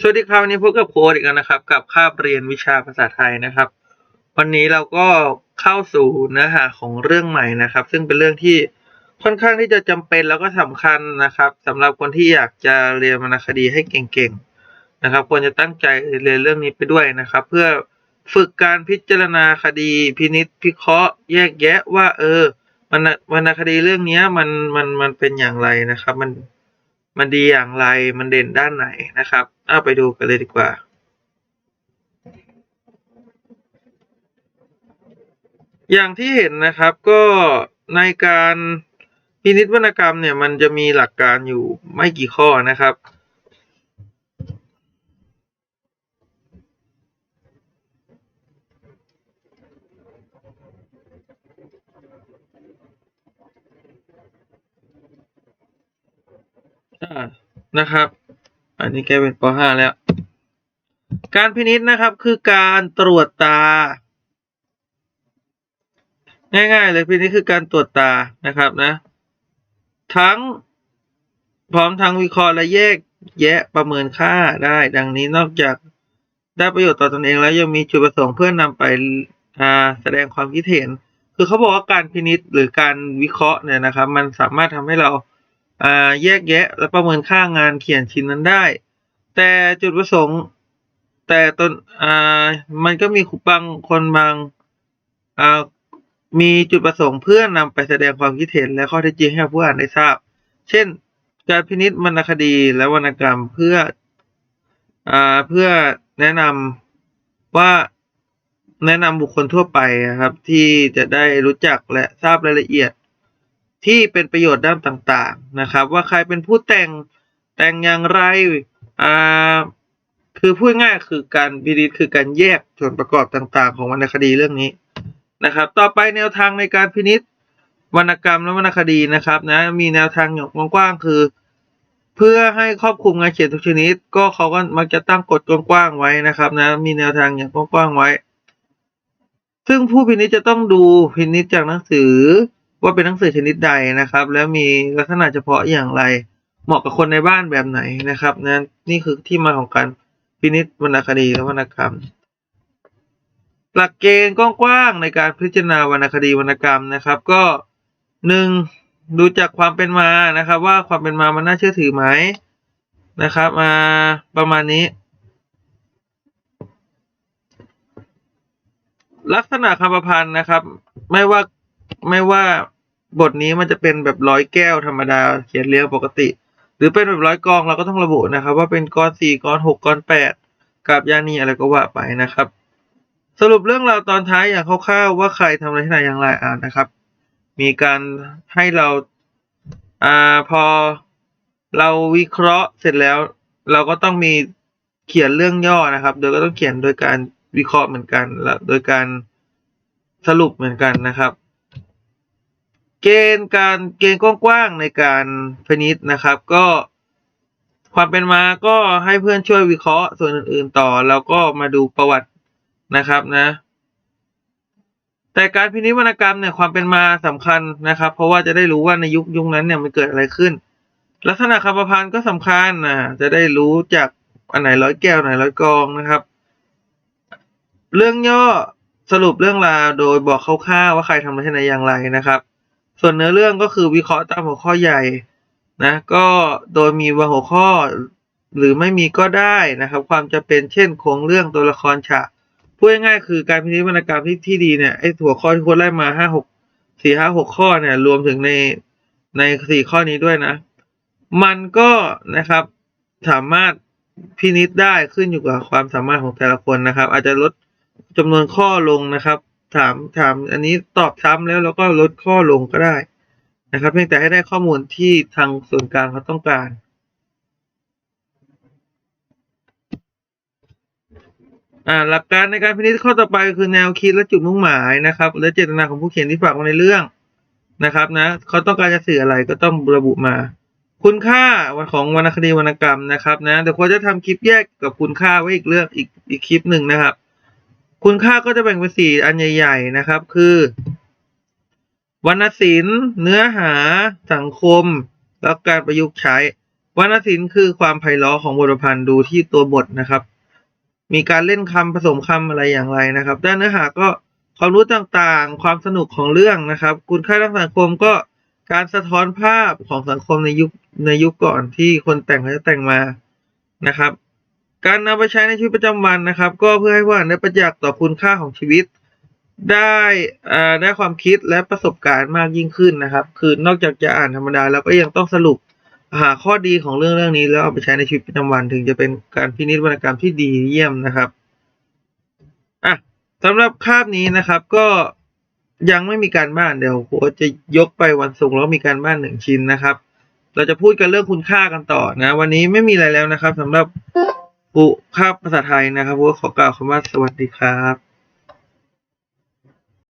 สวัสดีครับวันนี้พบกับโค้ดอีกแล้วนะครับ กับคาบเรียนวิชาภาษาไทยนะครับ วันนี้เราก็เข้าสู่เนื้อหาของเรื่องใหม่นะครับ ซึ่งเป็นเรื่องที่ค่อนข้างที่จะจำเป็นแล้วก็สำคัญนะครับสำหรับคนที่อยากจะเรียนวรรณคดีให้เก่งๆนะครับ ควรจะตั้งใจเรียนเรื่องนี้ไปด้วยนะครับ เพื่อฝึกการพิจารณาคดีพินิจพิเคราะห์ แยกแยะว่า เออวรรณวรรณคดีเรื่องนี้มันมันมันเป็นอย่างไรนะครับ มัน มันดีอย่างไร มันเด่นด้านไหนนะครับ เอาไปดูกันเลยดีกว่า อย่างที่เห็นนะครับก็ในการพินิจวรรณกรรมเนี่ยมันจะมีหลักการอยู่ไม่กี่ข้อนะครับ นะครับ อันนี้แกเป็นป .5 แล้ว การพินิษนะครับคือการตรวจตา ง่ายๆเลยพินิษคือการตรวจตานะครับนะ ทั้งพร้อมทั้งวิเคราะห์และแยกแยะประเมินค่าได้ ดังนี้นอกจากได้ประโยชน์ต่อตนเองแล้วยังมีจุดประสงค์เพื่อนำไปอ่าแสดงความคิดเห็น คือเขาบอกว่าการพินิษหรือการวิเคราะห์เนี่ยนะครับ มันสามารถทำให้เรา แยกแยะและประเมินค่างานเขียนชิ้นนั้นได้ แต่จุดประสงค์ แต่ตนมันก็มีบางคนบางมีจุดประสงค์เพื่อนำไปแสดงความคิดเห็นและข้อเท็จจริงให้ผู้อ่านได้ทราบ เช่น การพินิจวรรณคดีและวรรณกรรมเพื่ออเพื่อแนะนำว่าแนะนำบุคคลทั่วไปนะครับ ที่จะได้รู้จักและทราบรายละเอียด ที่เป็นประโยชน์ด้านต่างๆนะครับ ว่าใครเป็นผู้แต่งแต่งอย่างไรอ่าคือพูดง่ายคือการพินิจคือการแยกส่วนประกอบต่างๆ ของวรรณคดีเรื่องนี้นะครับ ต่อไปแนวทางในการพินิจวรรณกรรมและวรรณคดีนะครับนะมีแนวทางอย่างกว้างๆคือ เพื่อให้ครอบคลุมงานเขียนทุกชนิด ก็เขาก็มักจะตั้งกฎกว้างๆไว้นะครับ นะมีแนวทางอย่างกว้างๆไว้ ซึ่งผู้พินิจจะต้องดูพินิจจากหนังสือ ว่าเป็นหนังสือชนิดใดนะครับ แล้วมีลักษณะเฉพาะอย่างไร เหมาะกับคนในบ้านแบบไหนนะครับนะนี่คือที่มาของการพินิจวรรณคดีและวรรณกรรม หลักเกณฑ์กว้างๆในการพิจารณาวรรณคดีวรรณกรรมนะครับ ก็หนึ่งดูจากความเป็นมานะครับ ว่าความเป็นมามันน่าเชื่อถือไหมนะครับมาประมาณนี้ ลักษณะคำประพันธ์นะครับ ไม่ว่า ไม่ว่าบทนี้มันจะเป็นแบบร้อยแก้วธรรมดาเขียนเรียงปกติ หรือเป็นแบบร้อยกองเราก็ต้องระบุนะครับ ว่าเป็นกรสี่กรหกกรแปดกับยานีอะไรก็ว่าไปนะครับ สรุปเรื่องราวตอนท้ายอย่างคร่าวๆว่าใครทำอะไรที่ไหนอย่างไรอ่านนะครับ มีการให้เราอ่าพอเราวิเคราะห์เสร็จแล้ว เราก็ต้องมีเขียนเรื่องย่อนะครับ โดยก็ต้องเขียนโดยการวิเคราะห์เหมือนกันและโดยการสรุปเหมือนกันนะครับ เกณฑ์การเกณฑ์กว้างๆในการพินิจนะครับ ก็ความเป็นมาก็ให้เพื่อนช่วยวิเคราะห์ส่วนอื่นๆต่อ แล้วก็มาดูประวัตินะครับนะ แต่การพินิจวรรณกรรมเนี่ยความเป็นมาสำคัญนะครับ เพราะว่าจะได้รู้ว่าในยุคยุคนั้นเนี่ยมันเกิดอะไรขึ้น ลักษณะคำประพันธ์ก็สำคัญนะจะได้รู้จากอันไหนร้อยแก้วไหนร้อยกองนะครับ เรื่องย่อสรุปเรื่องราวโดยบอกคร่าวๆว่าใครทำอะไรที่ไหนอย่างไรนะครับ ส่วนเนื้อเรื่องก็คือวิเคราะห์ตามหัวข้อใหญ่นะก็โดยมีว่าหัวข้อหรือไม่มีก็ได้นะครับ ความจะเป็นเช่นโครงเรื่องตัวละครฉากพูดง่ายๆคือการพินิจวรรณกรรมที่ที่ดีเนี่ยไอ้หัวข้อที่คุณไล่มาห้าหกสี่ห้าหกข้อเนี่ยรวมถึงในในสี่ข้อนี้ด้วยนะ มันก็นะครับสามารถพินิจได้ขึ้นอยู่กับความสามารถของแต่ละคนนะครับ อาจจะลดจำนวนข้อลงนะครับ ถามถาม อันนี้ตอบซ้ำแล้วเราก็ลดข้อลงก็ได้นะครับ เพียงแต่ให้ได้ข้อมูลที่ทางส่วนกลางเขาต้องการอ่าหลักการในการพินิจข้อต่อไปคือแนวคิดและจุดมุ่งหมายนะครับ และเจตนาของผู้เขียนที่ฝากไว้ในเรื่องนะครับนะเขาต้องการจะสื่ออะไรก็ต้องระบุมา คุณค่าของวรรณคดีวรรณกรรมนะครับนะเดี๋ยวควรจะทำคลิปแยกกับคุณค่าไว้อีกเรื่องอีกอีกคลิปหนึ่งนะครับ คุณค่าก็จะแบ่งเป็นสี่อันใหญ่ ๆ นะครับ คือ วรรณศิลป์ เนื้อหา สังคม แล้วการประยุกต์ใช้ วรรณศิลป์คือความไพเราะของบทประพันธ์ดูที่ตัวบทนะครับ มีการเล่นคำผสมคำอะไรอย่างไรนะครับ ด้านเนื้อหาก็ความรู้ต่างๆ ความสนุกของเรื่องนะครับ คุณค่าทางสังคมก็การสะท้อนภาพของสังคมในยุคในยุคก่อนที่คนแต่งเขาจะแต่งมานะครับ การนำไปใช้ในชีวิตประจำวันนะครับ ก็เพื่อให้ผู้อ่านได้ประจักษ์ต่อคุณค่าของชีวิต ได้อ่าได้ความคิดและประสบการณ์มากยิ่งขึ้นนะครับ คือนอกจากจะอ่านธรรมดาแล้วก็ยังต้องสรุปหาข้อดีของเรื่องเรื่องนี้แล้วเอาไปใช้ในชีวิตประจำวัน ถึงจะเป็นการพินิจวรรณกรรมที่ดีเยี่ยมนะครับอะสำหรับคาบนี้นะครับก็ยังไม่มีการบ้านเดี๋ยวโค้จะยกไปวันศุกร์แล้วมีการบ้านหนึ่งชิ้นนะครับ เราจะพูดกันเรื่องคุณค่ากันต่อนะ วันนี้ไม่มีอะไรแล้วนะครับสำหรับ ผู้ภาพภาษาไทยนะครับก็ขอกล่าวคำว่าสวัสดีครับ